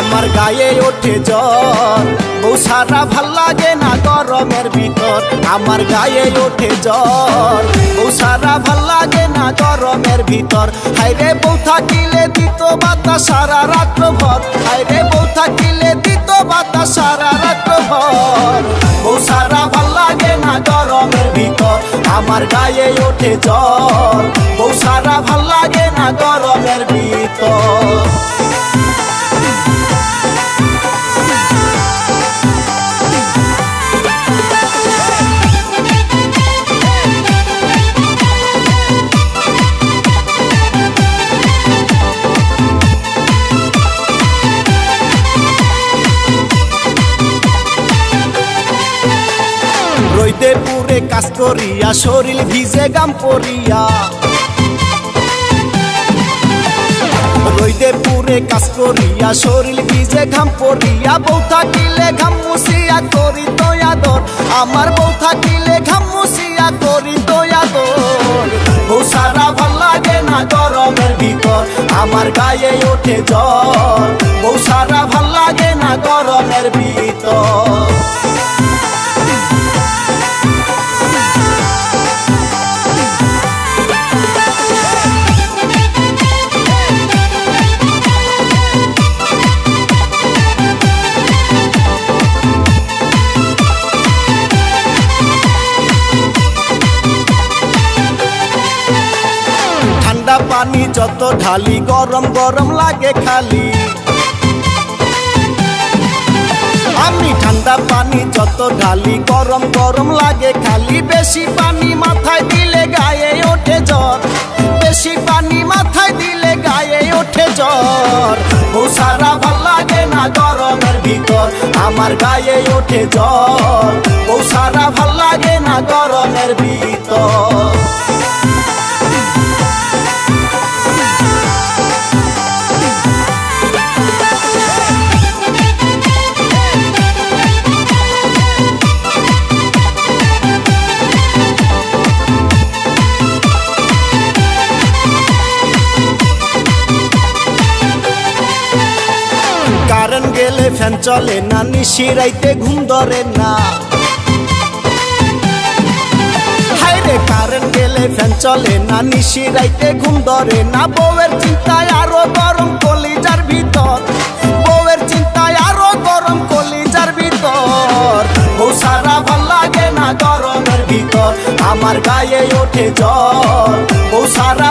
আমার গায়ে ওঠে জ্বর। বউ সারা ভালো লাগে না গরমের ভিতর। আমার গায়ে ওঠে জ্বর। বউ সারা ভালো লাগে না গরমের ভিতর। হাইরে বউ থাকিলে দিত বাতাস সারা রাত্র ভর। হাইরে বউ থাকিলে দিত বাতাস সারা রাত্র ভর। বউ সারা ভালো লাগে না গরমের ভিতর। আমার গায়ে ওঠে জ্বর। বউ সারা ভালো রইদে পুরে কাজ করিয়া, শরীর ভিজে গাম পরিয়া রইদে পুরে কাজ করিয়া, শরীর ভিজে ঘাম বউ থাকিলে ঘাম মুসিয়া করি দয়াদর আমার বউ থাকিলে ঘাম মুসিয়া করি দয়াদর বউ সারা ভালো লাগে না গরমের ভিতর, আমার গায়ে ওঠে জ্বর। বউ সারা ভালো লাগে না গরমের ভিতর। পানি যত ঢালি, গরম গরম লাগে খালি। আমি ঠান্ডা পানি যত ঢালি, গরম গরম লাগে খালি। বেশি পানি মাথায় দিলে গায়ে ওঠে জ্বর। বেশি পানি মাথায় দিলে গায়ে ওঠে জ্বর। ও সারা ভালো লাগে না গরমের ভিতর। আমার গায়ে ওঠে জ্বর। গেলে ফ্যান চলে না নিশি রাইতে ঘুম ধরে না। হাইরে কারেন্ট গেলে ফ্যান চলে না ঘুম ধরে না। বউয়ের চিন্তায় আরও গরম কলিজার ভিতর। বউয়ের চিন্তায় আরও গরম কলিজার ভিতর। বউ সারা ভালো লাগে না গরমের ভিতর। আমার গায়ে ওঠে জ্বর। বউ সারা